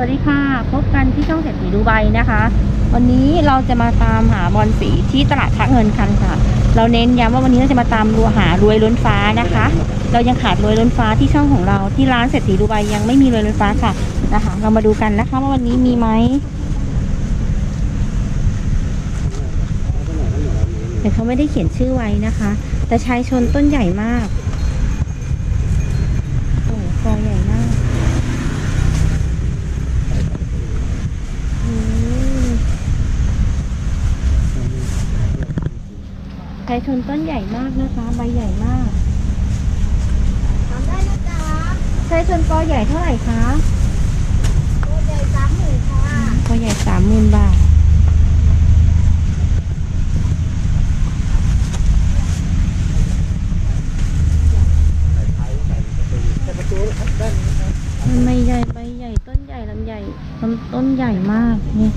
วัสดีค่ะ พบกันที่ช่องเศรษฐีดูไบนะคะ วันนี้เราจะมาตามหาบอลสีที่ตลาดพระเงินกันค่ะ เราเน้นย้ำว่าวันนี้เราจะมาตามรัวหารวยล้นฟ้านะคะ เรายังขาดรวยล้นฟ้าที่ช่องของเราที่ร้านเศรษฐีดูไบยังไม่มีรวยล้นฟ้าค่ะนะคะ เรามาดูกันนะคะว่าวันนี้มีไหมแต่เขาไม่ได้เขียนชื่อไว้นะคะ แต่ชายชนต้นใหญ่มากโอ้กอใหญ่มาก อืม ไทยชนต้นใหญ่มากนะคะ ใบใหญ่มากทำได้นะจ๊ะไทยชนกอใหญ่เท่าไหร่คะตัวใหญ่สามหมื่นค่ะกอใหญ่สามหมื่นบาทใบใหญ่ใบใหญ่ต้นใหญ่ลำใหญ่ต้นต้นใหญ่มากนี่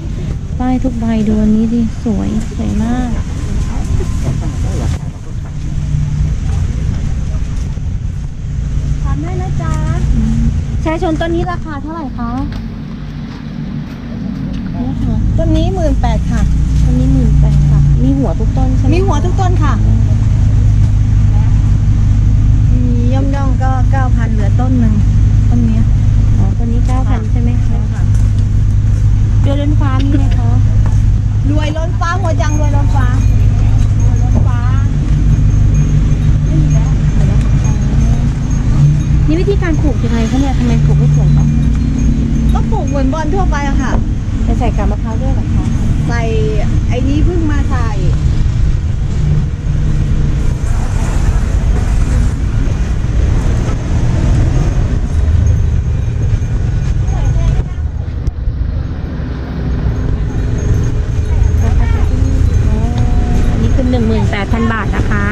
ป้ายทุกใบดูอันนี้ดิสวยสวยมาก ทำได้นะจ๊ะ อืม ชายชนต้นนี้ราคาเท่าไหร่คะเนี่ยค่ะต้นนี้หมื่นแปดค่ะ ต้นนี้หมื่นแปดค่ะ มีหัวทุกต้นใช่ไหมมีหัวทุกต้นค่ะมีย่อมย่อมๆก็เก้าพันเหลือต้นหนึ่งต้นเนี้ยอ๋อต้นนี้เก้าพันใช่ไหมคะเดือนเล่นฟ้ามีไหมคะรวยล้นฟ้าหัวจังรวยล้นฟ้ารวยล้นฟ้าไม่มีแล้ว นี่วิธีการปลูกยังไงคะเนี่ยทำไมปลูกไม่สวยคะก็ปลูกเหมือนบอลทั่วไปอะค่ะจะใส่กาบมะพร้าวด้วยเหรอคะใส่ไอ้นี้เพิ่งมาใส่อ๋ออันนี้คือหนึ่งหมื่นแปดพันบาทนะคะ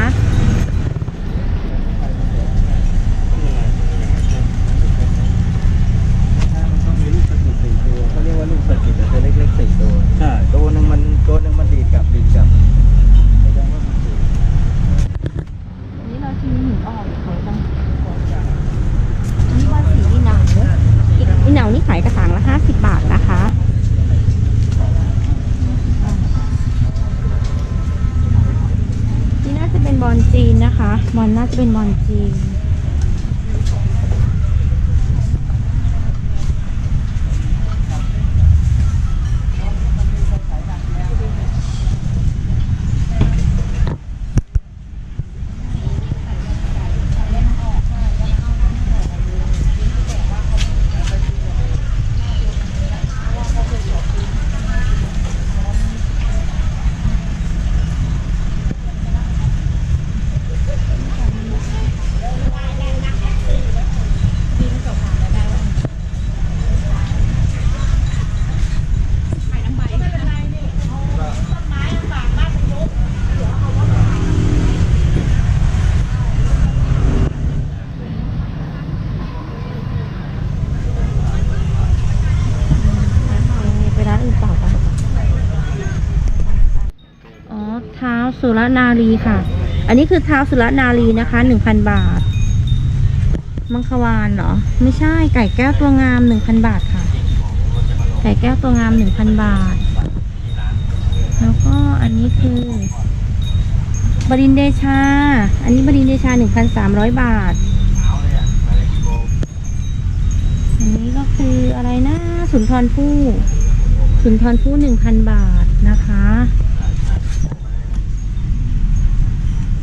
ต้องมีลูกสะกิดสี่ตัวเขาเรียกว่าลูกสะกิดแต่ตัวเล็กๆสี่ตัว ใช่ ตัวหนึ่งมันตัวหนึ่งมันดีดกลับดีดกลับแสดงว่ามันสูง อันนี้เราชิมหินอ่อนสวยจังอันนี่ว่าสีนี่หนาวอีกนี่หนาวนี่ขายกระถางละห้าสิบบาทนะคะ นี่น่าจะเป็นบอลจีนนะคะ บอลน่าจะเป็นบอลจีน ไปร้านอื่นต่อไปอ๋อ เท้า สุรนารีค่ะ อันนี้คือเท้าสุรนารีนะคะหนึ่งพันบาท มังควานเหรอ ไม่ใช่ไก่แก้วตัวงามหนึ่งพันบาทค่ะ ไก่แก้วตัวงามหนึ่งพันบาท แล้วก็อันนี้คือบรินเดชา อันนี้บรินเดชาหนึ่งพันสามร้อยบาท อันนี้ก็คืออะไรนะ สุนทรภู่สุนทรภู่หนึ่งพันบาทนะคะ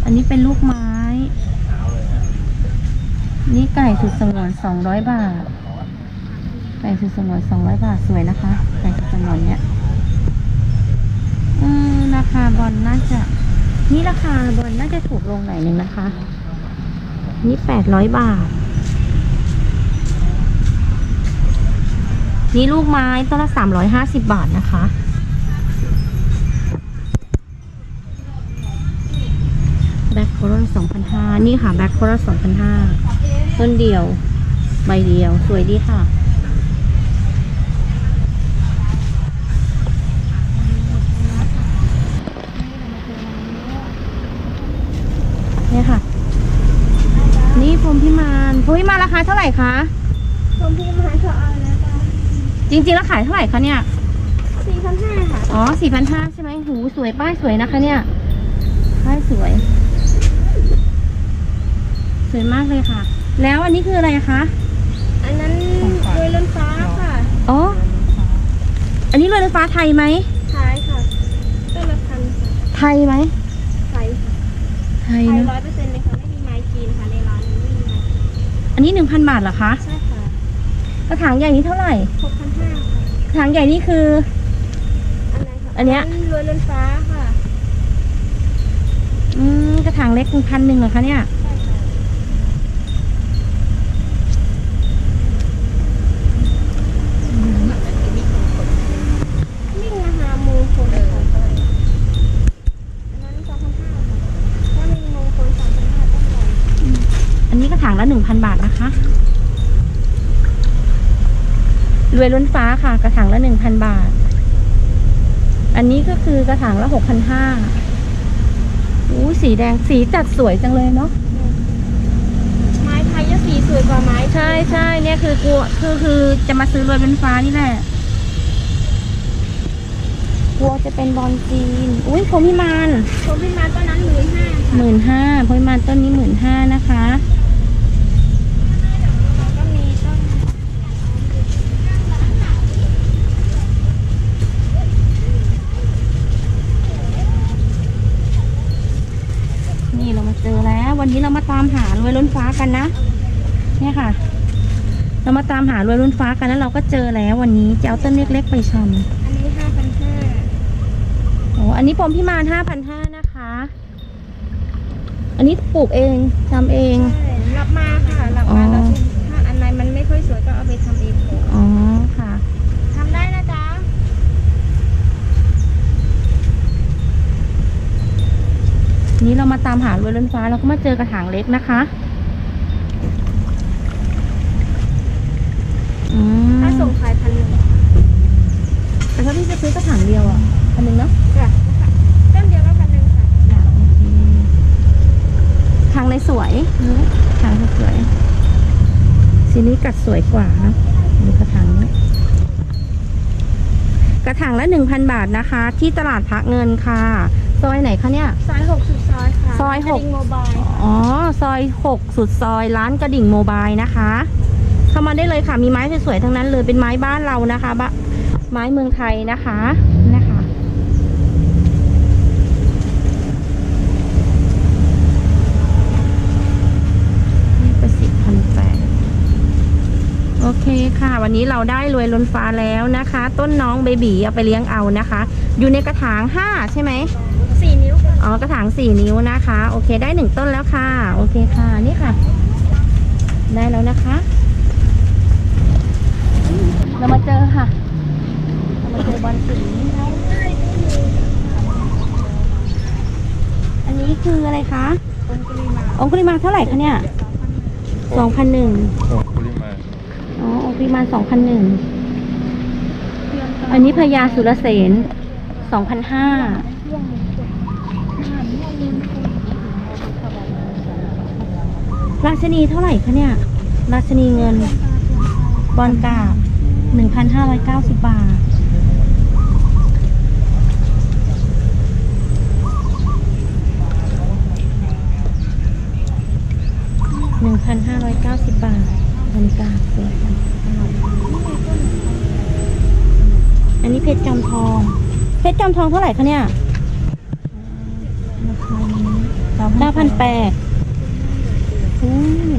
อันนี้เป็นลูกไม้ นี่ไก่สุดสงวนสองร้อยบาท ไก่สุดสงวนสองร้อยบาทสวยนะคะ ไก่สุดสงวนเนี้ยเออราคาบอลน่าจะ นี่ราคาบอลน่าจะถูกลงหน่อยหนึ่งนะคะ นี่แปดร้อยบาท นี่ลูกไม้ต้นละสามร้อยห้าสิบบาทนะคะ แบ็ค โคลสองพันห้านี่ค่ะแบ็คโคลสองพันห้าต้นเดียว ใบเดียว สวยดีค่ะเนี่ยค่ะ นี่พรหมพิมานพรหมพิมานราคาเท่าไหร่คะชมพี่มหาชเอานะจ๊ะจริงๆแล้วขายเท่าไหร่คะเนี่ยสี่พันห้าค่ะ อ๋อสี่พันห้าใช่ไหมหูสวยป้ายสวยนะคะเนี่ยป้ายสวย สวยมากเลยค่ะ แล้วอันนี้คืออะไรคะ อันนั้นรวยล้นฟ้าค่ะ อ๋อ อันนี้เรือไฟฟ้าไทยไหมขายค่ะต้นละพันค่ะไทยไหมขายค่ะไทยขายเนร้ออะยเปอร์เซ็นต์เลยค่ะ ไม่มีไม้จีนค่ะในร้านนี้ไม่มีไม้จีนอันนี้หนึ่งพันบาทเหรอคะ ใช่ค่ะ กระถางใหญ่นี้เท่าไหร่หกพันห้าค่ะกระถางใหญ่นี่คือ อันไหนค่ะอันเนี้ยรวยล้นฟ้าค่ะ อืม กระถางเล็กพันหนึ่งเหรอคะเนี่ย ใช่ค่ะนิ่งนะคะมงคลค่ะอันนั้นสองพันห้าค่ะถ้ามีมงคลสามพันห้าต้องรอ อันนี้กระถาง ละหนึ่งพันบาทนะคะ รวยล้นฟ้าค่ะ กระถางละหนึ่งพันบาท อันนี้ก็คือกระถางละหกพันห้าอู้สีแดงสีจัดสวยจังเลยเนาะไม้ไทยจะสีสวยกว่าไม้ใช่ใช่เนี่ยคือกลัวคือคือจะมาซื้อรวยล้นฟ้านี่แหละกลัวจะเป็นบอลจีน อุ้ยผมพิมานผมพิมานต้นนั้นหมื่นห้าหค่ะมื่นห้าพพิมานต้นนี้หมื่นห้านะคะ แล้วก็มีต้น นี่เรามาเจอแล้ ววันนี้เรามาตามหารวยล้นฟ้ากันนะ เนี่ยค่ะ เรามาตามหารวยล้นฟ้ากันแล้วเราก็เจอแล้ววันนี้จะเอาต้นเล็กๆไปชมอันนี้ห้าพันห้าโอ้อันนี้ปมพิมานห้าพันห้านะคะ อันนี้ปลูกเองทำเองใช่รับมาค่ะรับอ๋อมาแล้วถ้าอันไหนมันไม่ค่อยสวยก็เอาไปทำเองเลย อ๋อค่ะ ทำได้นะจ๊ะ นี้เรามาตามหารวยล้นฟ้าเราก็มาเจอกระถางเล็กนะคะอืมถ้าส่งขายพันหนึ่งแต่ถ้าพี่จะซื้อกระถางเดียวอะพันหนึ่งเนาะจ้ะต้นเดียวก็พันหนึ่งค่ะทางในสวยทางในสวยสีนี้กัดสวยกว่านะดูกระถางนี้กระถางละหนึ่งพันบาทนะคะ ที่ตลาดพระเงินค่ะซอยไหนคะเนี่ยซอยหกสุด ซอยค่ะซอยหกกระดิ่งโมบายค่ะอ๋อ ซอยหกสุดซอยร้านกระดิ่งโมบายนะคะ เข้ามาได้เลยค่ะ มีไม้สวยๆทั้งนั้นเลยเป็นไม้บ้านเรานะคะบะไม้เมืองไทยนะคะนะคะ นี่ประสิทธิ์พันแปดโอเคค่ะ วันนี้เราได้รวยล้นฟ้าแล้วนะคะ ต้นน้องเบบีเอาไปเลี้ยงเอานะคะ อยู่ในกระถางห้าใช่ไหมสี่นิ้วค่ะ อ๋อกระถางสี่นิ้วนะคะ โอเคได้หนึ่งต้นแล้วค่ะ โอเคค่ะนี่ค่ะ ได้แล้วนะคะ เรามาเจอค่ะเรามาเจอบอลสีอันนี้คืออะไรคะองคุลิมาองคุลิมาเท่าไหร่คะเนี่ยสองพันหนึ่งโอ้ปริมาอ๋อองคุลิมาสองพันหนึ่งอันนี้พญาสุรเสนสองพันห้า ราชนีเท่าไหร่คะเนี่ย ราชนีเงิน บอลกาบหนึ่งพันห้าร้อยเก้าสิบบาท หนึ่งพันห้าร้อยเก้าสิบบาท บอลกาบสวยจังอันนี้เพชรจอมทอง เพชรจอมทองเท่าไหร่คะเนี่ยเก้าพันแปด อืม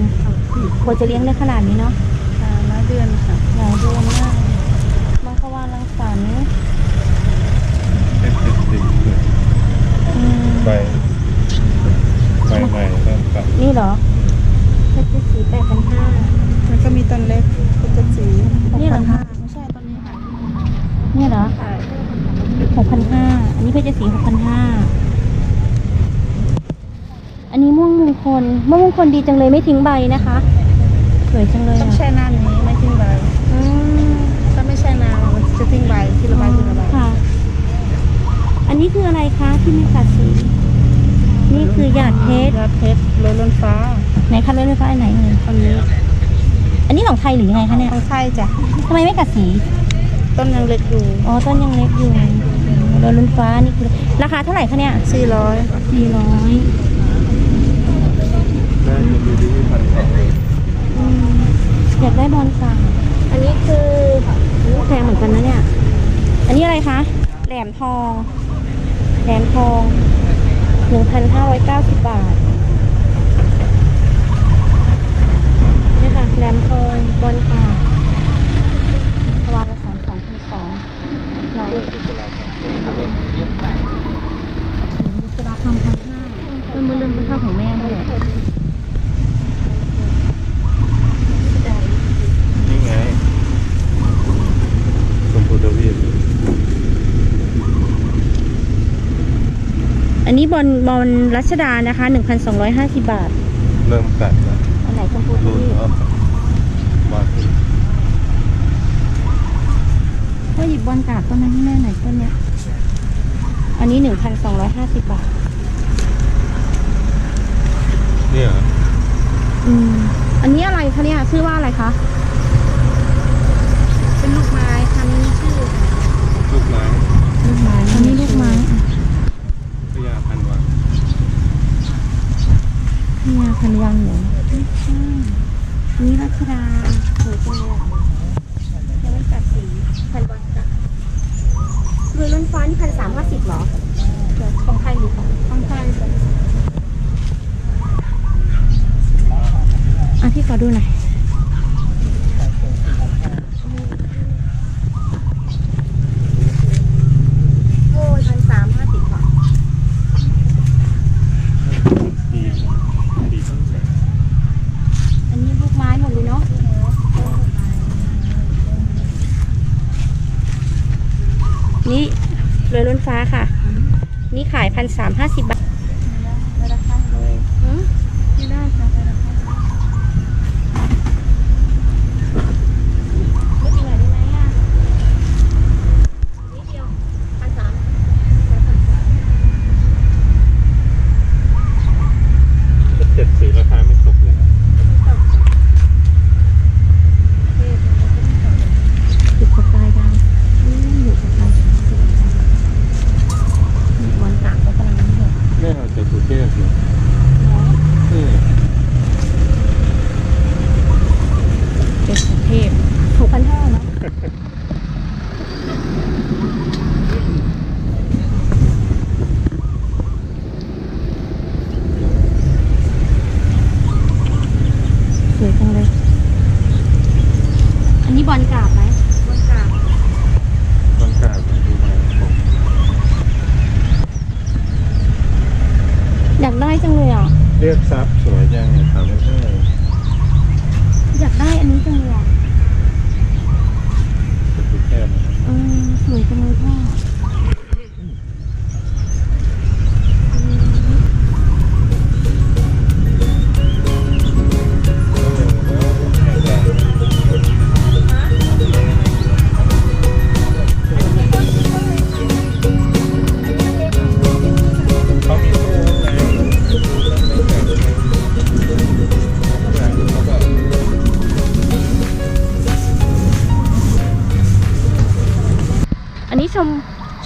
กว่าจะเลี้ยงได้ขนาดนี้เนาะหลายเดือนค่ะหลายเดือนมากมังควานรังสรรค์เป็นสิบสี่อืมใบใบใหม่เริ่มกลับนี่เหรอเพชรสีแปดพันห้าแล้วก็มีต้นเล็กต้นสีนี่เหรอคะไม่ใช่ต้นนี้ค่ะนี่เหรอหกพันห้าอันนี้เพชรสีหกพันห้าอันนี้ม่วงมง คลม่วงมงคลดีจังเลยไม่ทิ้งใบนะคะ สวยจังเลยต้องอะแช่น้ำอย่างนี้ไม่ทิ้งใบอืมถ้าไม่แช่น้ำมันจะทิ้งใบที่ละใบที่ละใบค่ะ อันนี้คืออะไรคะที่ไม่กัดสี นี่คือหยาดเพชรยอดเพชรโรยล้นฟ้าไหนคะรถไฟฟ้าอันไหนเอ่ยอันนี้อันนี้ของไทยหรือยังไงคะเนี่ยของไทยจ้ะทำไมไม่กัดสี ต้นยังเล็กอยู่อ๋อต้นยังเล็กอยู่รวยล้นฟ้านี่คือราคาเท่าไหร่คะเนี่ยสี่ร้อยสี่ร้ อยน่าจะดูดีพันสองอยากได้บอลสั่งอันนี้คือแพงเหมือนกันนะเนี่ย อันนี้อะไรคะ แหลมทอง แหลมทองหนึ่งพันห้าร้อยเก้าสิบบาทนี่ค่ะแหลมทองบอลค่ะวางละสองสองพันสองร้อยสลาคำพันห้าเริ่มเริ่มเป็นข้าวของแม่ด้วย นี่ไงชมพูทวีป อั นนี้บอลบอลรัชดานะคะ 1,250 บาท เริ่มกัดแล้วอันไหนชมพูทรุ่นวีปแล้วมาขึ้นก็หยิบบอลกาบต้นนั้นให้แม่หน่อยต้นเนี้ย อันนี้ 1,250 บาท เนี่ยเหรออืม อันนี้อะไรคะเนี่ย ชื่อว่าอะไรคะ เป็นลูกไม้ค่ะไม่มีชื่อ ลูกไม้ ลูกไม้อันนี้ลูกไม้อะ พญาพันวา เนี่ยพันวังเหรอไม่ใช่นี่รัชดาสวยจังเลยอะยังไม่ตัดสีพันวังจ้ะเรือล้นฟ้านี่พันสามห้าสิบหรอของไทยหรือของของไทยจ้ะอะพี่ขอดูหน่อย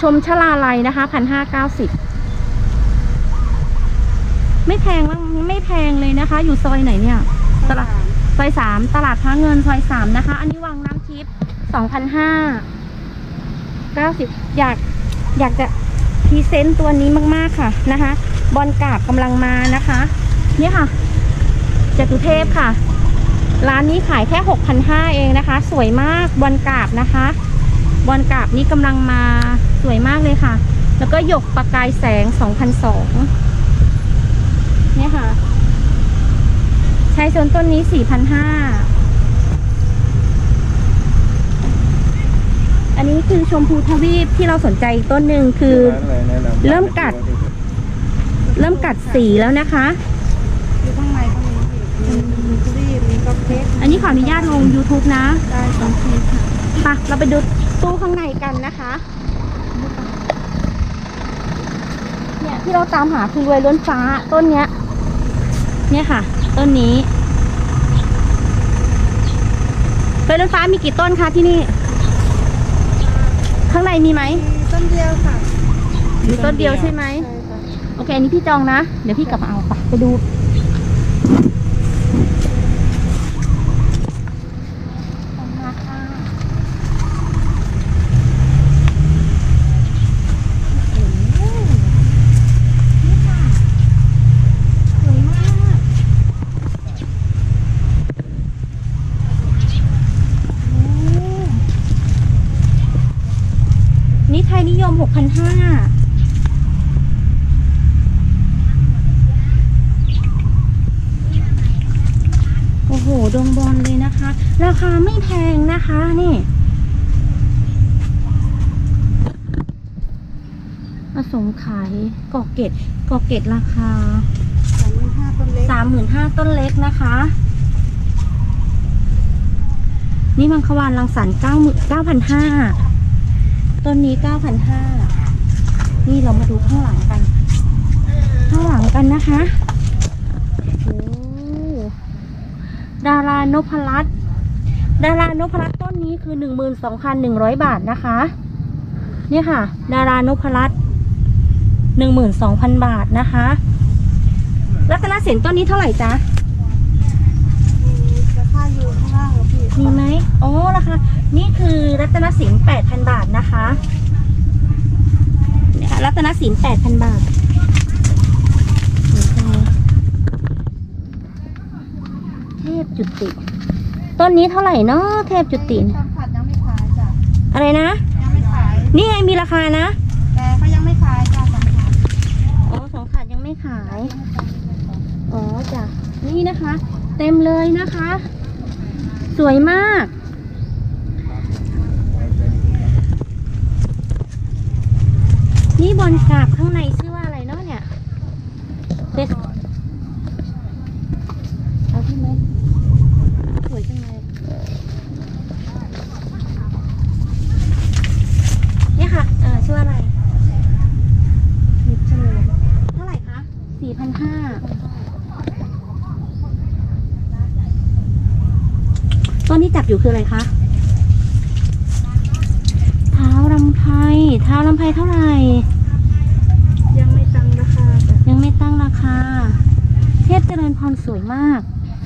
ชมชลาลัยนะคะพันห้าเก้าสิบไม่แพงมากไม่แพงเลยนะคะ อยู่ซอยไหนเนี่ย ตลาดซอยสามตลาดพระเงินซอยสามนะคะ อันนี้วังน้ำทิพย์สองพันห้าเก้าสิบอยากอยากจะพรีเซนต์ตัวนี้มากๆค่ะนะคะ บอลกราบกำลังมานะคะ เนี่ยค่ะจตุเทพค่ะ ร้านนี้ขายแค่หกพันห้าเองนะคะ สวยมากบอลกราบนะคะ บอลกราบนี้กำลังมา สวยมากเลยค่ะ แล้วก็หยกประกายแสงสองพันสองเนี่ยค่ะชายโซนต้นนี้ 4,500 อันนี้คือชมพูทวีปที่เราสนใจอีกต้นหนึ่งคือร้านอะไรแนะนำเริ่มกัด เริ่มกัดสีแล้วนะคะอยู่ข้างในก็มีมีมีทุเรียนมีกาแฟอันนี้ขออนุญาตลง YouTube นะ ได้สองทีค่ะไปะเราไปดูตู้ข้างในกันนะคะ เนี่ย ที่เราตามหาคือรวยล้นฟ้าต้นเนี้ย เนี่ยค่ะ ต้นนี้รวยล้นฟ้ามีกี่ต้นคะที่นี่ ข้างในมีไหมมีต้นเดียวค่ะมีต้นเดียวใช่ไหมใช่ค่ะโอเคอันนี้พี่จองนะ เดี๋ยวพี่กลับมาเอาไปไปดู มาค่ะโอ้โหนี่ค่ะ สวยมากโอ้นี่ไทยนิยม 6,500 โอ้โหดวงบอลเลยนะคะ ราคาไม่แพงนะคะนี่มาสงขายกอกเกตกอกเกตราคาสามหมื่นห้าต้นเล็กสามหมื่นห้าต้นเล็กนะคะ นี่มังควานรังสรรค์เก้าหมื่นเก้าพันห้าต้นนี้เก้าพันห้านี่เรามาดูข้างหลังกัน ข้างหลังกันนะคะโอ้ ดารานพรัตน์ดารานพรัตน์ต้นนี้คือหนึ่งหมื่นสองพันหนึ่งร้อยบาทนะคะ เนี่ยค่ะ ดารานพรัตน์หนึ่งหมื่นสองพันบาทนะคะรัตนสินต้นนี้เท่าไหร่จ๊ะมีราคาอยู่ข้างล่างเหรอพี่มีไหมอ๋อราคานี่คือรัตนสินแปดพันบาทนะคะเนี่ยค่ะรัตนสินแปดพันบาท เทพจุติ ต้นนี้เท่าไหร่เนาะเทพจุติทำผัดยังไม่ขายจ้ะ อะไรนะ ยังไม่ขาย นี่ไงมีราคานะ แต่เขายังไม่ขายจ้ะสองผัดอ๋อสองขาดยังไม่ขาย อ๋อจ้ะ นี่นะคะ เต็มเลยนะคะ สวยมาก นี่บอลกราบข้างในชื่อว่าอะไรเนาะเนี่ยเด็กเอาที่ไหมสวยจังเลยเนี่ยค่ะ เออชื่อว่าอะไร มิดเฉลย เท่าไหร่คะสี่พันห้าต้นที่จั บอยู่คืออะไรคะ เท้าลำไพเท้าลำไพเท่าไหร่ ยังไม่ตั้งราคาจ้ะยังไม่ตั้งราคา เทพเจริญพรสวยมาก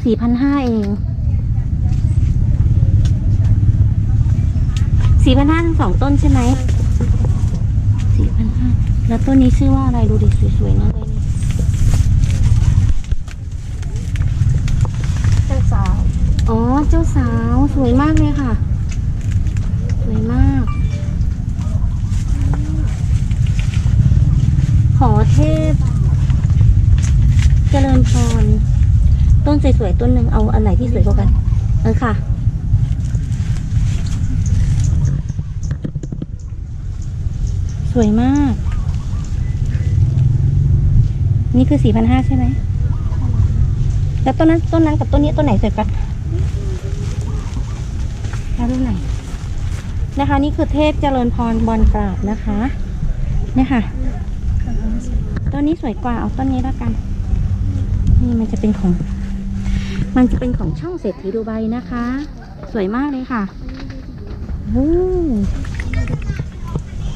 สี่พันห้าเองสี่พันห้าทั้งสองต้นใช่ไหมสี่พันห้าแล้วต้นนี้ชื่อว่าอะไรดูดิสวยๆนะเลยนี่เจ้าสาว อ๋อ เจ้าสาว สวยมากเลยค่ะ สวยมาก ขอเทพ เจริญพร ต้นสวยๆต้นหนึ่งเอาอันไหนที่สวยกว่ากัน เออค่ะสวยมาก นี่คือสี่พันห้าใช่ไหม แล้วต้นนั้นต้นนั้นกับต้นนี้ต้นไหนสวยกัน แล้วต้นไหนนะคะ นี่คือเทพเจริญพรบอลกราบนะคะเนี่ยค่ะต้นนี้สวยกว่าเอาต้นนี้แล้วกัน นี่มันจะเป็นของ มันจะเป็นของช่องเศรษฐีดูไบนะคะ สวยมากเลยค่ะโอ้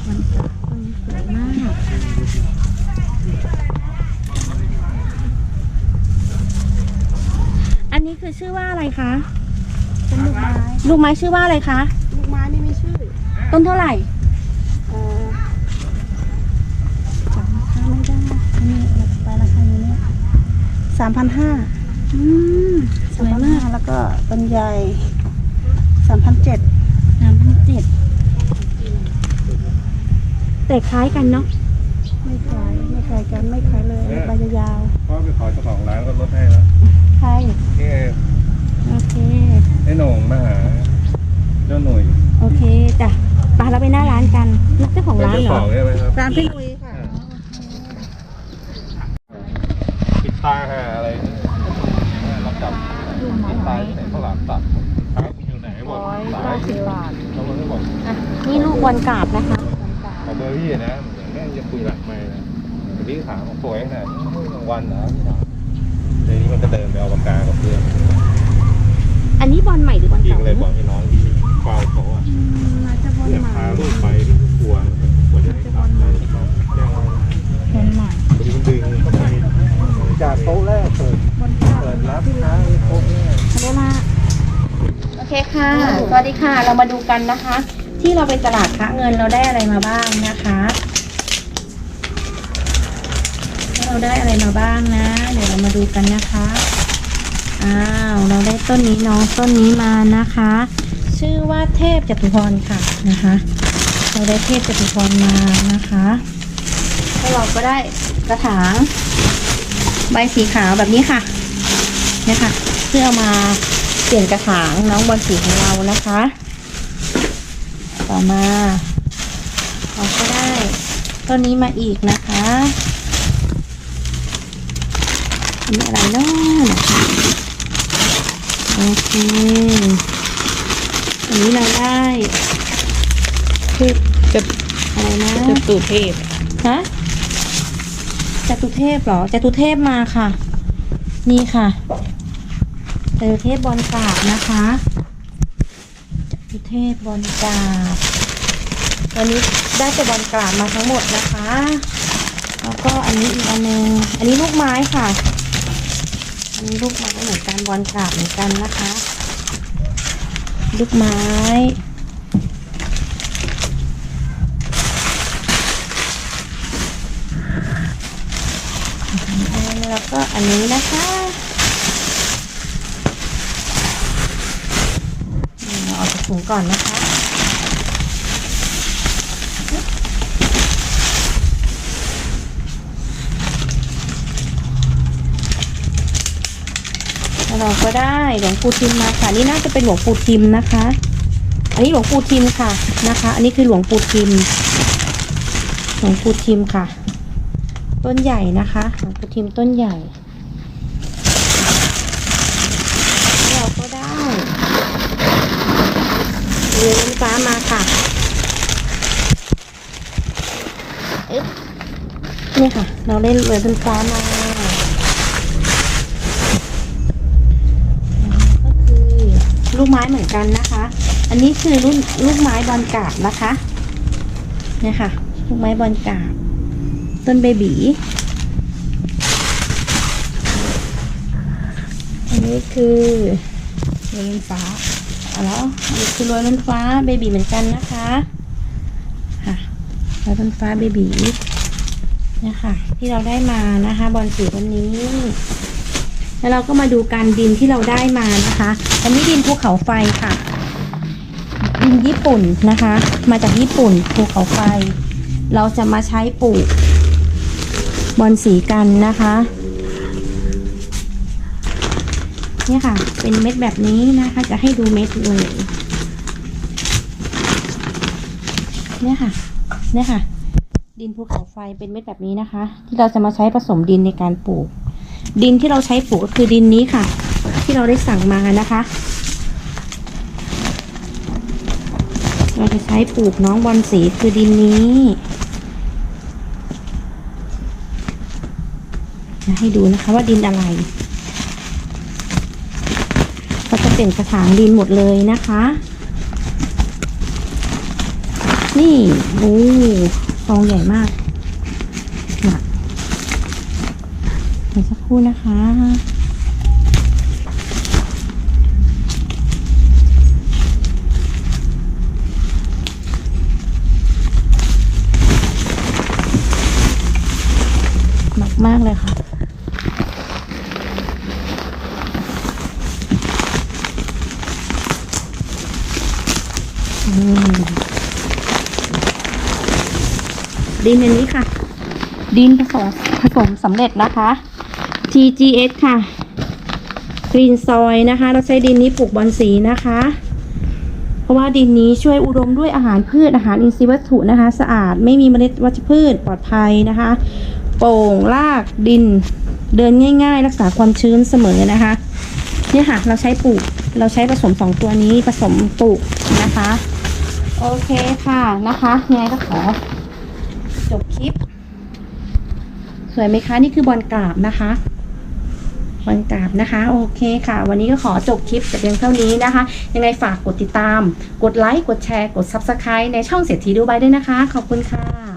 มันสวยมากอันนี้คือชื่อว่าอะไรคะ ลูกไม้ลูกไม้ชื่อว่าอะไรคะ ลูกไม้นี่ไม่ชื่อ ต้นเท่าไหร่เอ่อจำราคาไม่ได้อันนี้ไปราคาอยู่เนี่ยสามพันห้าอืมสสามวยพันมาห้ากแล้วก็ต้นใหญ่สามพันเจ็ดสามพันเจ็ดแต่คล้ายกันเนาะไม่ขายไม่ขายกันไม่ขายเลยใบยาวเพราะไปขอเจ้าของร้านก็ลดให้แล้วใช่ นี่ไงโอเค ไอ้โหน่งมาหาเจ้าหนุ่ยโอเคจ้ะไปเราไปหน้าร้านกันนักเจ้าของร้านเป็นเหรเจ้าขอองใช่ไหมครับร้านพี่ลุยค่ะ ปิดตาหาอะไรเนี่ยรับจับปิดตาที่ไหนข้าวหลามตัดเท้าคุณอยู่ไหนบอกสายเขาบอกให้บอกอะนี่ลูกบอลกราบนะคะ ขอเบอร์พี่นะเหมือนแม่งจะคุยหลักไม่นะแต่พี่ถามบอกสวยขนาดนี้กลางวันเหรอพี่ถามเดี๋ยวนี้มันก็เดินไปเอาปากกากับเพื่อน อันนี้บอลใหม่หรือบอลจริงเก่าเลยบอกให้น้องที่เฝ้าเขาอะเนี่ยพาลูกไปกลัวกลัวจะให้กลับเลยบอกแจ้งว่บอลใหม่พดีมันดึงเข้าไปจากโต๊ะแรกเปิดลเเปิดรับนะโต๊ะแรกเขาเรียกาโอเคค่ะ สวัสดีค่ะ เรามาดูกันนะคะ ที่เราไปตลาดค้าเงินเราได้อะไรมาบ้างนะคะเราได้อะไรมาบ้างนะ เดี๋ยวเรามาดูกันนะคะ อ้าวเราได้ต้นนี้น้องต้นนี้มานะคะ ชื่อว่าเทพจตุพรค่ะนะคะ เราได้เทพจตุพรมานะคะแล้วเราก็ได้กระถางใบสีขาวแบบนี้ค่ะเนี่ยค่ะเพื่อเอามาเปลี่ยนกระถางน้องบอลสีของเรานะคะ ต่อมาเราก็ได้ต้นนี้มาอีกนะคะอันนี้อะไรเนาะนะคะ โอเคอันนี้เราได้คือจะอะไรนะจะตูเทพฮะจตุเทพเหรอจตุเทพมาค่ะ นี่ค่ะจตุเทพบอลกาบนะคะจตุเทพบอลกาบวันนี้ได้แต่บอลกาบมาทั้งหมดนะคะ แล้วก็อันนี้อีกอันหนึงอันนี้ลูกไม้ค่ะ อันนี้ลูกไม้เหมือนกันบอลกราบเหมือนกันนะคะ ลูกไม้ แล้วก็อันนี้นะคะนี่เราเอาจากถุงก่อนนะคะ เราก็ได้หลวงปู่ทิมมาค่ะ นี่น่าจะเป็นหลวงปู่ทิมนะคะ อันนี้หลวงปู่ทิมค่ะนะคะ อันนี้คือหลวงปู่ทิม หลวงปู่ทิมค่ะ ต้นใหญ่นะคะ หลวงปู่ทิมต้นใหญ่เราก็ได้เรือน้ำฟ้ามาค่ะอึ๊บนี่ค่ะ เราเล่นเรือน้ำฟ้ามาก็คือ ลูกไม้เหมือนกันนะคะ อันนี้คือรุ่นลูกไม้บอลกาบนะคะ เนี่ยค่ะ ลูกไม้บอลกาบ ต้นเบบีอันนี้คือเงินฟ้าอ๋ออันนี้คือรวยล้นฟ้าเบบีเหมือนกันนะคะค่ะรวยล้นฟ้าเบบีเนี่ยค่ะ ที่เราได้มานะคะ บอลสีวันนี้ แล้วเราก็มาดูการดินที่เราได้มานะคะ อันนี้ดินภูเขาไฟค่ะ ดินญี่ปุ่นนะคะ มาจากญี่ปุ่นภูเขาไฟ เราจะมาใช้ปลูกบอลสีกันนะคะเนี่ยค่ะ เป็นเม็ดแบบนี้นะคะ จะให้ดูเม็ดเลยเนี่ยค่ะเนี่ยค่ะ ดินภูเขาไฟเป็นเม็ดแบบนี้นะคะ ที่เราจะมาใช้ผสมดินในการปลูก ดินที่เราใช้ปลูกก็คือดินนี้ค่ะ ที่เราได้สั่งมานะคะ เราจะใช้ปลูกน้องบอลสีคือดินนี้จะให้ดูนะคะว่าดินอะไรก็จะเป็นกระถางดินหมดเลยนะคะ นี่โอ้ฟองใหญ่มากหนัก เดี๋ยวสักครู่นะคะหนักมากเลยค่ะอืมดินอันนี้ค่ะ ดินผสมผสมสำเร็จนะคะ TGS ค่ะ Green Soil นะคะ เราใช้ดินนี้ปลูกบอนสีนะคะ เพราะว่าดินนี้ช่วยอุดมด้วยอาหารพืชอาหารอินทรีย์วัตถุนะคะ สะอาดไม่มีเมล็ดวัชพืชปลอดภัยนะคะ โป่งรากดินเดินง่าย ๆ รักษาความชื้นเสมอนะคะ เนี่ยค่ะ เราใช้ปลูกเราใช้ผสมสองตัวนี้ผสมปลูกนะคะ โอเคค่ะนะคะยังไงก็ขอจบคลิป สวยไหมคะ นี่คือบอลกราบนะคะ วันกราบนะคะ โอเคค่ะ วันนี้ก็ขอจบคลิปแต่เพียงเท่านี้นะคะ ยังไงฝากกดติดตาม กดไลค์ กดแชร์ กด Subscribe ในช่องเศรษฐีดูไบด้วยนะคะ ขอบคุณค่ะ